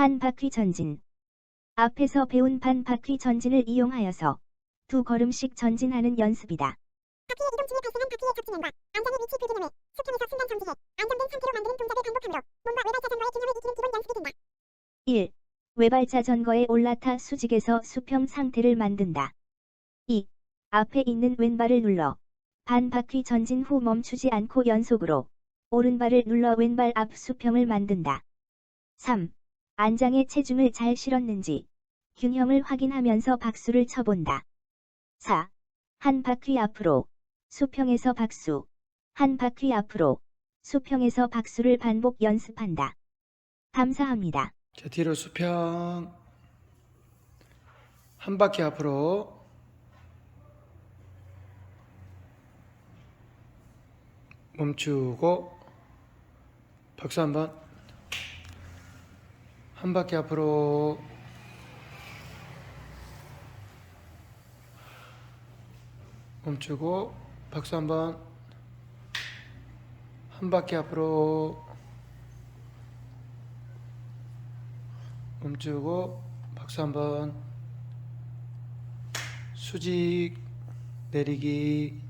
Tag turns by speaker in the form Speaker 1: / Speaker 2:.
Speaker 1: 한 바퀴 전진. 앞에서 배운 반 바퀴 전진을 이용하여서 두 걸음씩 전진하는 연습이다.
Speaker 2: 바퀴의 이동 중에 발생한 바퀴의 겹치면과 안전의 위치 불균형에 수평에서 순간 정지해 안정된 상태로 만드는 동작을 반복함으로 몸과 외발 자전거의 균형을 이기는 기본 연습이 된다.
Speaker 1: 1. 외발 자전거에 올라타 수직에서 수평 상태를 만든다. 2. 앞에 있는 왼발을 눌러 반 바퀴 전진 후 멈추지 않고 연속으로 오른발을 눌러 왼발 앞 수평을 만든다. 3. 안장에 체중을 잘 실었는지 균형을 확인하면서 박수를 쳐본다. 4. 한 바퀴 앞으로 수평에서 박수, 한 바퀴 앞으로 수평에서 박수를 반복 연습한다. 감사합니다.
Speaker 3: 자, 뒤로 수평. 한 바퀴 앞으로. 멈추고. 박수 한 번. 한 바퀴 앞으로. 멈추고. 박수 한 번. 한 바퀴 앞으로. 멈추고 박수 한번 수직 내리기